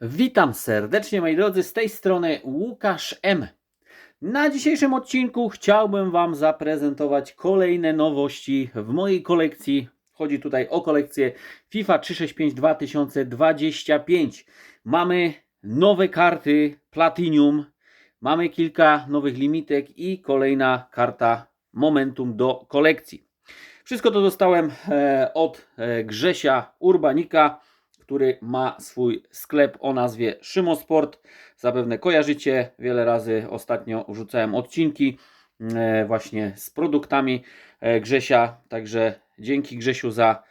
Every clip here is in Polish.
Witam serdecznie moi drodzy, z tej strony Łukasz M. Na dzisiejszym odcinku chciałbym Wam zaprezentować kolejne nowości w mojej kolekcji. Chodzi tutaj o kolekcję FIFA 365 2025. Mamy nowe karty Platinum, mamy kilka nowych limitek i kolejna karta Momentum do kolekcji. Wszystko to dostałem e, od e, Grzesia Urbanika który ma swój sklep o nazwie Szymosport. Zapewne kojarzycie, wiele razy ostatnio wrzucałem odcinki e, właśnie z produktami e, Grzesia. Także dzięki Grzesiu za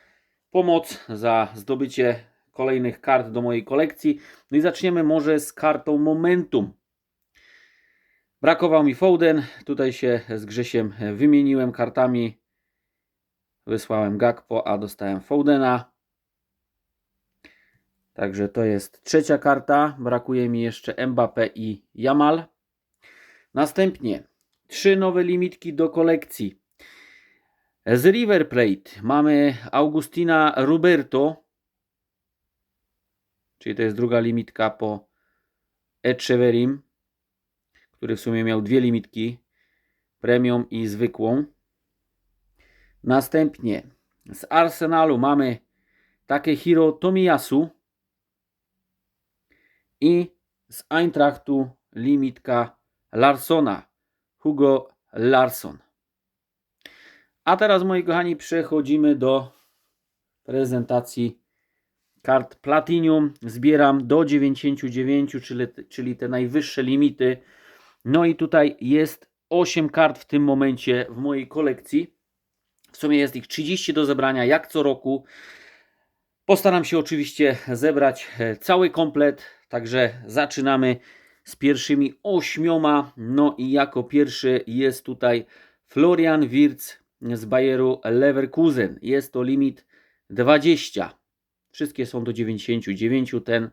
pomoc, za zdobycie kolejnych kart do mojej kolekcji. No i zaczniemy może z kartą Momentum. Brakował mi Foden, tutaj się z Grzesiem wymieniłem kartami. Wysłałem Gakpo, a dostałem Fodena. Także to jest trzecia karta. Brakuje mi jeszcze Mbappé i Jamal. Następnie trzy nowe limitki do kolekcji. Z River Plate mamy Augustina Roberto, czyli to jest druga limitka po Echeverim, który w sumie miał dwie limitki, premium i zwykłą. Następnie z Arsenalu mamy Takehiro Tomiyasu, i z Eintrachtu limitka Larsona, Hugo Larson. A teraz, moi kochani, przechodzimy do prezentacji kart Platinum. Zbieram do 99, czyli, czyli te najwyższe limity. No i tutaj jest 8 kart w tym momencie w mojej kolekcji. W sumie jest ich 30 do zebrania, jak co roku. Postaram się oczywiście zebrać e, cały komplet, także zaczynamy z pierwszymi ośmioma. No i jako pierwszy jest tutaj Florian Wirtz z Bayeru Leverkusen. Jest to limit 20. Wszystkie są do 99. Ten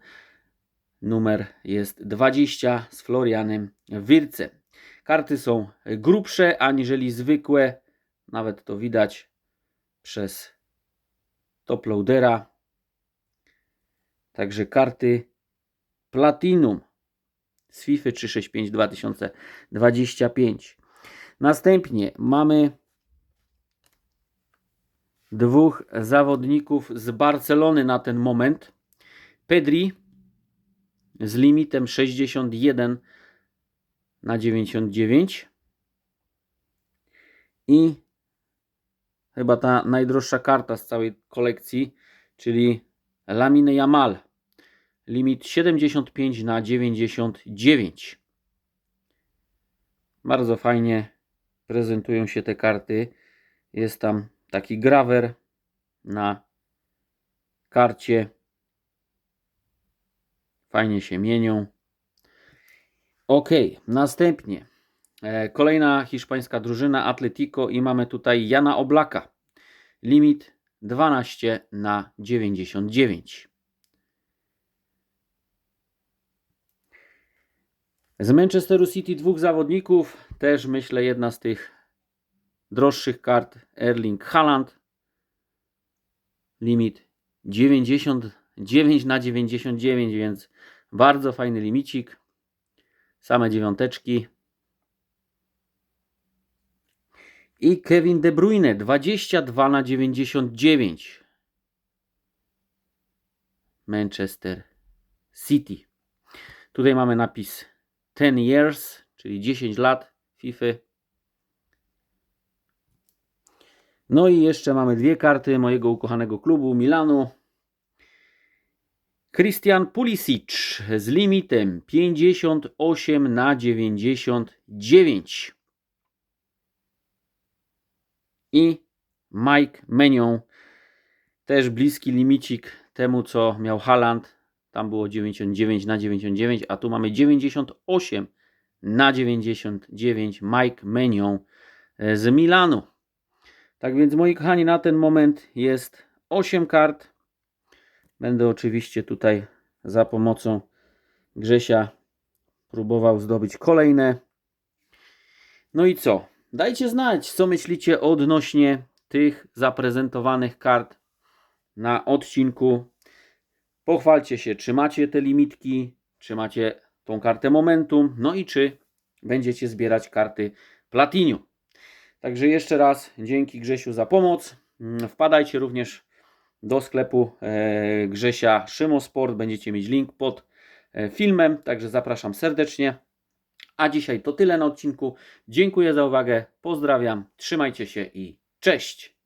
numer jest 20 z Florianem Wircem. Karty są grubsze aniżeli zwykłe. Nawet to widać przez top loadera. Także karty Platinum z FIFA 365 2025. Następnie mamy dwóch zawodników z Barcelony na ten moment. Pedri z limitem 61 na 99 i chyba ta najdroższa karta z całej kolekcji, czyli Lamine Yamal. Limit 75 na 99. Bardzo fajnie prezentują się te karty. Jest tam taki grawer na karcie. Fajnie się mienią. Ok, następnie e, kolejna hiszpańska drużyna Atletico i mamy tutaj Jana Oblaka. Limit 12 na 99. Z Manchesteru City dwóch zawodników, też myślę jedna z tych droższych kart, Erling Haaland. Limit 99 na 99, więc bardzo fajny limicik. Same dziewiąteczki. I Kevin De Bruyne 22 na 99. Manchester City. Tutaj mamy napis 10 years, czyli 10 lat FIFA. No i jeszcze mamy dwie karty mojego ukochanego klubu Milanu. Christian Pulisic z limitem 58 na 99 i Mike Menion, też bliski limicik temu, co miał Haaland. Tam było 99 na 99, a tu mamy 98 na 99 Mike Menion e, z Milanu. Tak więc, moi kochani, na ten moment jest 8 kart. Będę oczywiście tutaj za pomocą Grzesia próbował zdobyć kolejne. No i co? Dajcie znać, co myślicie odnośnie tych zaprezentowanych kart na odcinku. Pochwalcie się, czy macie te limitki, czy macie tą kartę Momentum, no i czy będziecie zbierać karty Platinium. Także jeszcze raz dzięki Grzesiu za pomoc. Mm, Wpadajcie również do sklepu e, Grzesia Szymo Sport. Będziecie mieć link pod e, filmem, także zapraszam serdecznie. A dzisiaj to tyle na odcinku. Dziękuję za uwagę, pozdrawiam, trzymajcie się i cześć!